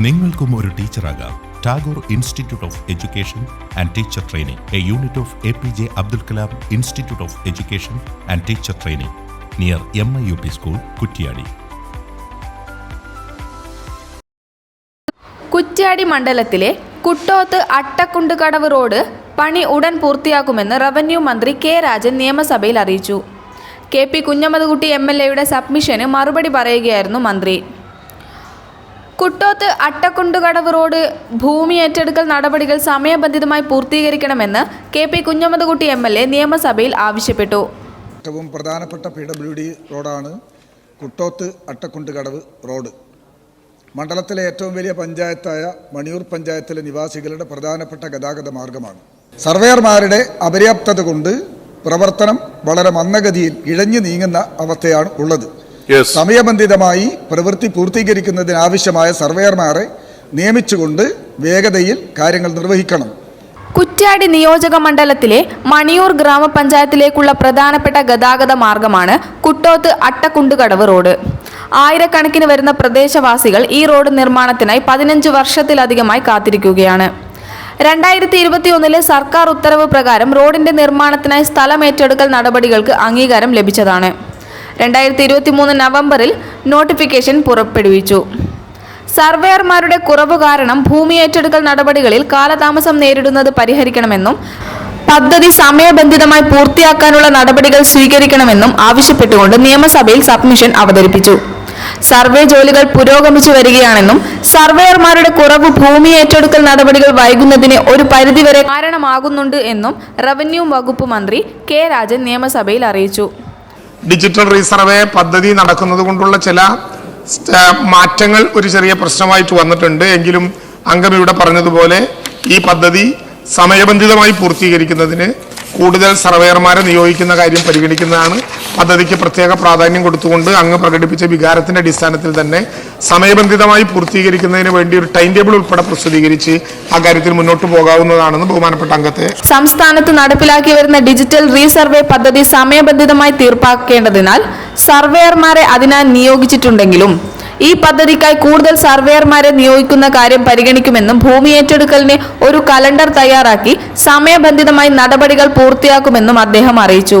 നിങ്ങൾക്കും ഒരു ടീച്ചറാകാം. Tagore institute of education and teacher training. A unit of A P J Abdul Kalam institute of education and teacher training. Near M I U P school Kuttiyadi. Kuttiyadi മണ്ഡലത്തിലെ Kuttoth അട്ടക്കുണ്ടുകടവ് road പണി ഉടൻ പൂർത്തിയാക്കുമെന്ന് revenue മന്ത്രി K Rajan നിയമസഭയിൽ അറിയിച്ചു. K P Kunhammedkutty M L എയുടെ സബ്മിഷന് മറുപടി പറയുകയായിരുന്നു മന്ത്രി. കുട്ടോത്ത് അട്ടക്കുണ്ടുകടവ് റോഡ് ഭൂമി ഏറ്റെടുക്കൽ നടപടികൾ സമയബന്ധിതമായി പൂർത്തീകരിക്കണമെന്ന് K P Kunhammedkutty M L A നിയമസഭയിൽ ആവശ്യപ്പെട്ടു. ഏറ്റവും പ്രധാനപ്പെട്ട പി ഡബ്ല്യു ഡി റോഡാണ് കുട്ടോത്ത് അട്ടക്കുണ്ടുകടവ് റോഡ്. മണ്ഡലത്തിലെ ഏറ്റവും വലിയ പഞ്ചായത്തായ മണിയൂർ പഞ്ചായത്തിലെ നിവാസികളുടെ പ്രധാനപ്പെട്ട ഗതാഗത മാർഗമാണ്. സർവേയർമാരുടെ അപര്യാപ്തത കൊണ്ട് പ്രവർത്തനം വളരെ മന്ദഗതിയിൽ ഇഴഞ്ഞു നീങ്ങുന്ന അവസ്ഥയാണ് ഉള്ളത്. സമയബന്ധിതമായി പ്രവൃത്തി പൂർത്തീകരിക്കുന്നതിനാവശ്യമായ സർവേയർമാരെ നിയമിച്ചുകൊണ്ട് വേഗതയിൽ കാര്യങ്ങൾ നിർവഹിക്കണം. കുറ്റ്യാടി നിയോജക മണ്ഡലത്തിലെ മണിയൂർ ഗ്രാമപഞ്ചായത്തിലേക്കുള്ള പ്രധാനപ്പെട്ട ഗതാഗത മാർഗമാണ് കുട്ടോത്ത് അട്ടക്കുണ്ടുകടവ് റോഡ്. ആയിരക്കണക്കിന് വരുന്ന പ്രദേശവാസികൾ ഈ റോഡ് നിർമ്മാണത്തിനായി പതിനഞ്ച് വർഷത്തിലധികമായി കാത്തിരിക്കുകയാണ്. രണ്ടായിരത്തി ഇരുപത്തിയൊന്നിലെ സർക്കാർ ഉത്തരവ് പ്രകാരം റോഡിന്റെ നിർമ്മാണത്തിനായി സ്ഥലമേറ്റെടുക്കൽ നടപടികൾക്ക് അംഗീകാരം ലഭിച്ചതാണ്. രണ്ടായിരത്തി ഇരുപത്തി മൂന്ന് നവംബറിൽ നോട്ടിഫിക്കേഷൻ പുറപ്പെടുവിച്ചു. സർവേയർമാരുടെ കുറവ് കാരണം ഭൂമി ഏറ്റെടുക്കൽ നടപടികളിൽ കാലതാമസം നേരിടുന്നത് പരിഹരിക്കണമെന്നും പദ്ധതി സമയബന്ധിതമായി പൂർത്തിയാക്കാനുള്ള നടപടികൾ സ്വീകരിക്കണമെന്നും ആവശ്യപ്പെട്ടുകൊണ്ട് നിയമസഭയിൽ സബ്മിഷൻ അവതരിപ്പിച്ചു. സർവേ ജോലികൾ പുരോഗമിച്ചു വരികയാണെന്നും സർവേയർമാരുടെ കുറവ് ഭൂമി ഏറ്റെടുക്കൽ നടപടികൾ വൈകുന്നതിന് ഒരു പരിധിവരെ കാരണമാകുന്നുണ്ട് എന്നും റവന്യൂ വകുപ്പ് മന്ത്രി കെ രാജൻ നിയമസഭയിൽ അറിയിച്ചു. ഡിജിറ്റൽ റീസർവേ പദ്ധതി നടക്കുന്നത് കൊണ്ടുള്ള ചില മാറ്റങ്ങൾ ഒരു ചെറിയ പ്രശ്നമായിട്ട് വന്നിട്ടുണ്ട്. എങ്കിലും അംഗം ഇവിടെ പറഞ്ഞതുപോലെ ഈ പദ്ധതി സമയബന്ധിതമായി പൂർത്തീകരിക്കുന്നതിന് കൂടുതൽ സർവേയർമാരെ നിയോഗിക്കുന്ന കാര്യം പരിഗണിക്കുന്നതാണ്. പദ്ധതിക്ക് പ്രത്യേക പ്രാധാന്യം കൊടുത്തുകൊണ്ട് അങ്ങ് പ്രകടിപ്പിച്ച വികാരത്തിന്റെ അടിസ്ഥാനത്തിൽ തന്നെ സമയബന്ധിതമായി പൂർത്തീകരിക്കുന്നതിന് വേണ്ടി ഒരു ടൈം ടേബിൾ ഉൾപ്പെടെ പ്രസിദ്ധീകരിച്ച് ആ കാര്യത്തിൽ മുന്നോട്ട് പോകാവുന്നതാണെന്ന് ബഹുമാനപ്പെട്ട അംഗത്തെ സംസ്ഥാനത്ത് നടപ്പിലാക്കി വരുന്ന ഡിജിറ്റൽ റീസർവേ പദ്ധതി സമയബന്ധിതമായി തീർപ്പാക്കേണ്ടതിനാൽ സർവേയർമാരെ അതിനായി നിയോഗിച്ചിട്ടുണ്ടെങ്കിലും ഈ പദ്ധതിക്കായി കൂടുതൽ സർവേയർമാരെ നിയോഗിക്കുന്ന കാര്യം പരിഗണിക്കുമെന്നും ഭൂമി ഏറ്റെടുക്കലിന് ഒരു കലണ്ടർ തയ്യാറാക്കി സമയബന്ധിതമായി നടപടികൾ പൂർത്തിയാക്കുമെന്നും അദ്ദേഹം അറിയിച്ചു.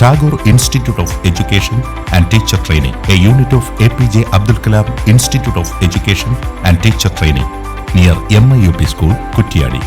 Tagore institute of education and teacher training a unit of A P J Abdul Kalam institute of education and teacher training near M I U P school Kuttiyadi